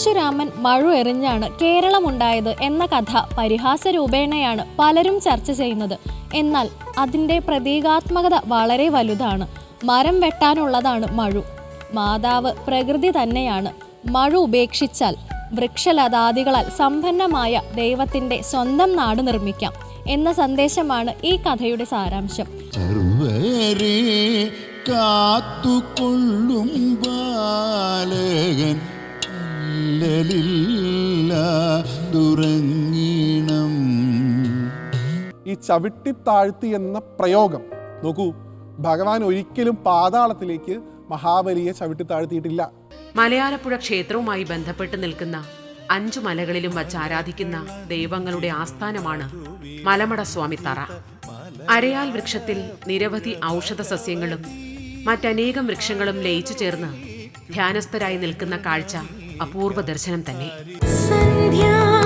പരശുരാമൻ മഴു എറിഞ്ഞാണ് കേരളമുണ്ടായത് എന്ന കഥ പരിഹാസ രൂപേണയാണ് പലരും ചർച്ച ചെയ്യുന്നത്. എന്നാൽ അതിന്റെ പ്രതീകാത്മകത വളരെ വലുതാണ്. മരം വെട്ടാനുള്ളതാണ് മഴു. മാതാവ് പ്രകൃതി തന്നെയാണ്. മഴു ഉപേക്ഷിച്ചാൽ വൃക്ഷലതാദികളാൽ സമ്പന്നമായ ദൈവത്തിന്റെ സ്വന്തം നാട് നിർമ്മിക്കാം എന്ന സന്ദേശമാണ് ഈ കഥയുടെ സാരാംശം. കാത്തുകൊള്ളും ബാലകൻ ഈ ചവിട്ടിത്താഴ്ത്തി എന്ന പ്രയോഗം നോക്കൂ ഭഗവാൻ ഒരിക്കലും പാതാളത്തിലേക്ക് മഹാബലിയെ ചവിട്ടിത്താഴ്ത്തിയിട്ടില്ല മലയാലപ്പുഴ ക്ഷേത്രവുമായി ബന്ധപ്പെട്ട് നിൽക്കുന്ന അഞ്ചു മലകളിലും വച്ച് ആരാധിക്കുന്ന ദൈവങ്ങളുടെ ആസ്ഥാനമാണ് മലമട സ്വാമി തറ. അരയാൽ വൃക്ഷത്തിൽ നിരവധി ഔഷധ സസ്യങ്ങളും മറ്റനേകം വൃക്ഷങ്ങളും ലയിച്ചു ചേർന്ന് ധ്യാനസ്ഥരായി നിൽക്കുന്ന കാഴ്ച അപൂർവ ദർശനം തന്നെ. സന്ധ്യാ